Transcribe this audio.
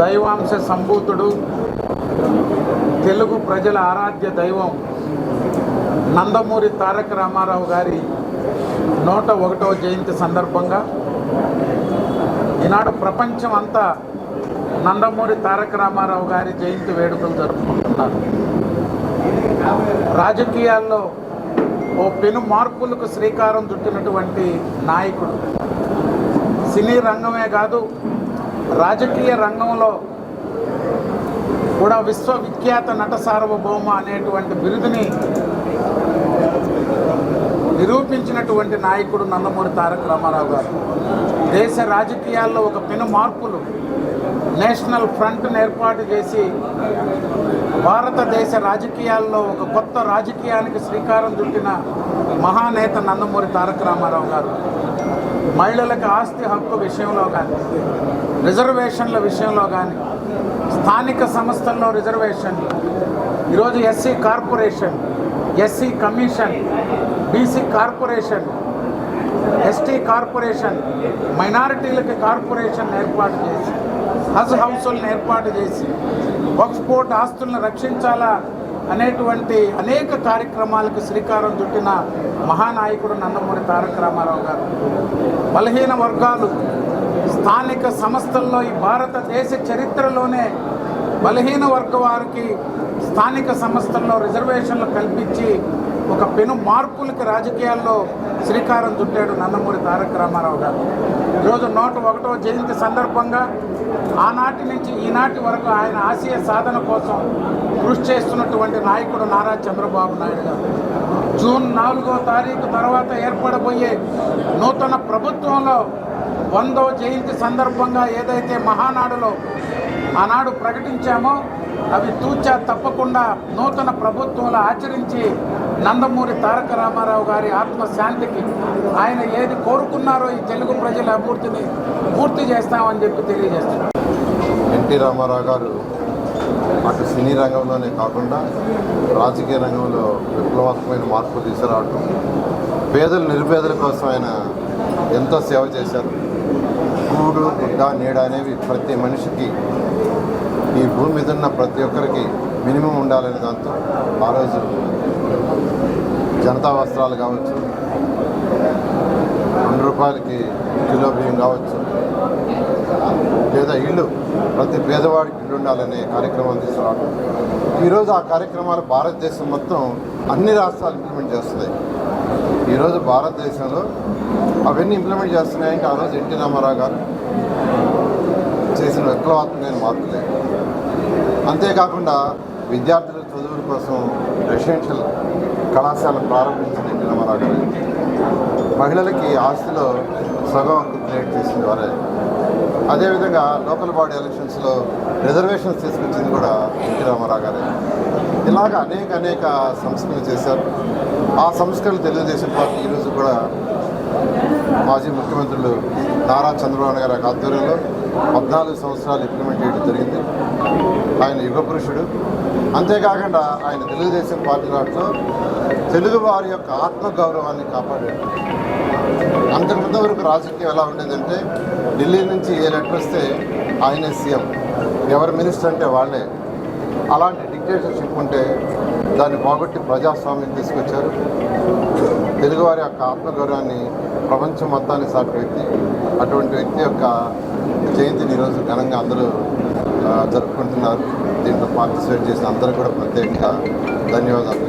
దైవాంశ సంభూతుడు తెలుగు ప్రజల ఆరాధ్య దైవం నందమూరి తారక రామారావు గారి నూట ఒకటవ జయంతి సందర్భంగా ఈనాడు ప్రపంచం అంతా నందమూరి తారక రామారావు గారి జయంతి వేడుకలు జరుపుకుంటున్నారు. రాజకీయాల్లో ఓ పెను మార్పులకు శ్రీకారం చుట్టినటువంటి నాయకుడు. సినీ రంగమే కాదు రాజకీయ రంగంలో కూడా విశ్వవిఖ్యాత నట సార్వభౌమ అనేటువంటి బిరుదుని నిరూపించినటువంటి నాయకుడు నందమూరి తారక రామారావు గారు. దేశ రాజకీయాల్లో ఒక పెను మార్పులు నేషనల్ ఫ్రంట్ను ఏర్పాటు చేసి భారతదేశ రాజకీయాల్లో ఒక కొత్త రాజకీయానికి శ్రీకారం చుట్టిన మహానేత నందమూరి తారక రామారావు గారు. మహిళలకు ఆస్తి హక్కు విషయంలో కానీ రిజర్వేషన్ల విషయంలో కానీ స్థానిక సంస్థల్లో రిజర్వేషన్లు ఈరోజు SC corporation SC commission BC corporation ST corporation మైనారిటీలకి corporation ఏర్పాటు చేసి హజ్ హౌసులను ఏర్పాటు చేసి వక్ఫ్ ఆస్తులను రక్షించాలా అనేటువంటి అనేక కార్యక్రమాలకు శ్రీకారం చుట్టిన మహానాయకుడు నందమూరి తారక రామారావు గారు. బలహీన వర్గాలు స్థానిక సంస్థల్లో ఈ భారతదేశ చరిత్రలోనే బలహీన వర్గ వారికి స్థానిక సంస్థల్లో రిజర్వేషన్లు కల్పించి ఒక పెను మార్పులకి రాజకీయాల్లో శ్రీకారం చుట్టాడు నందమూరి తారక రామారావు గారు. ఈరోజు నూట ఒకటో జయంతి సందర్భంగా ఆనాటి నుంచి ఈనాటి వరకు ఆయన ఆశయ సాధన కోసం కృషి చేస్తున్నటువంటి నాయకుడు నారా చంద్రబాబు నాయుడు గారు. జూన్ నాలుగో తారీఖు తర్వాత ఏర్పడబోయే నూతన ప్రభుత్వంలో వందో జయంతి సందర్భంగా ఏదైతే మహానాడులో ఆనాడు ప్రకటించామో అవి తూచా తప్పకుండా నూతన ప్రభుత్వంలో ఆచరించి నందమూరి తారక రామారావు గారి ఆత్మశాంతికి ఆయన ఏది కోరుకున్నారో ఈ తెలుగు ప్రజల అభివృద్ధిని పూర్తి చేస్తామని చెప్పి తెలియజేస్తున్నారు ఎన్టీ రామారావు గారు అటు సినీ రంగంలోనే కాకుండా రాజకీయ రంగంలో విప్లవాత్మకమైన మార్పు తీసుకురావటం పేదలు నిరుపేదల కోసం ఆయన ఎంతో సేవ చేశారు. కూడు గుడ్డ నీడ అనేవి ప్రతి మనిషికి ఈ భూమి మీద ఉన్న ప్రతి ఒక్కరికి మినిమం ఉండాలనే దాంతో ఆ రోజు జనతా వస్త్రాలు కావచ్చు రెండు రూపాయలకి కిలో బియ్యం కావచ్చు లేదా ఇల్లు ప్రతి పేదవాడికి ఇల్లు ఉండాలనే కార్యక్రమాలు తీసుకురావడం ఈరోజు ఆ కార్యక్రమాలు భారతదేశం మొత్తం అన్ని రాష్ట్రాలు ఇంప్లిమెంట్ చేస్తున్నాయి. ఈరోజు భారతదేశంలో అవన్నీ ఇంప్లిమెంట్ చేస్తున్నాయంటే ఆ రోజు ఎన్టీ రామారావు గారు చేసిన విప్లవాత్మకమైన మార్పులే. అంతేకాకుండా విద్యార్థుల చదువుల కోసం రెసిడెన్షియల్ కళాశాల ప్రారంభించిన ఎన్టీ గారు. మహిళలకి ఆస్తిలో సగం క్రియేట్ చేసిన వారే. అదేవిధంగా లోకల్ బాడీ ఎలక్షన్స్లో రిజర్వేషన్స్ తీసుకొచ్చింది కూడా ఎన్టీ రామారావు గారే. ఇలాగ అనేక అనేక సంస్కరణలు చేశారు. ఆ సంస్కరణలు తెలుగుదేశం పార్టీ ఈరోజు కూడా మాజీ ముఖ్యమంత్రులు నారా చంద్రబాబు నాయుడు గారి ఆధ్వర్యంలో పద్నాలుగు సంవత్సరాలు ఇంప్లిమెంట్ చేయడం జరిగింది. ఆయన యుగ పురుషుడు. అంతేకాకుండా ఆయన తెలుగుదేశం పార్టీ నాటిలో తెలుగు వారి యొక్క ఆత్మగౌరవాన్ని కాపాడాడు. అంతకుముందు వరకు రాజకీయం ఎలా ఉండేదంటే ఢిల్లీ నుంచి ఏ లెటర్ వస్తే ఆయనే సీఎం. ఎవరు మినిస్టర్ అంటే వాళ్ళే. అలాంటి డిక్టేటర్షిప్ ఉంటే దాన్ని పోగొట్టి ప్రజాస్వామ్యం తీసుకొచ్చారు. తెలుగువారి యొక్క ఆత్మగౌరవాన్ని ప్రపంచం మొత్తాన్ని సాటి వ్యక్తి. అటువంటి వ్యక్తి యొక్క జయంతిని ఈరోజు ఘనంగా అందరూ జరుపుకుంటున్నారు. దీంట్లో పార్టిసిపేట్ చేసిన అందరూ కూడా ప్రత్యేకంగా ధన్యవాదాలు.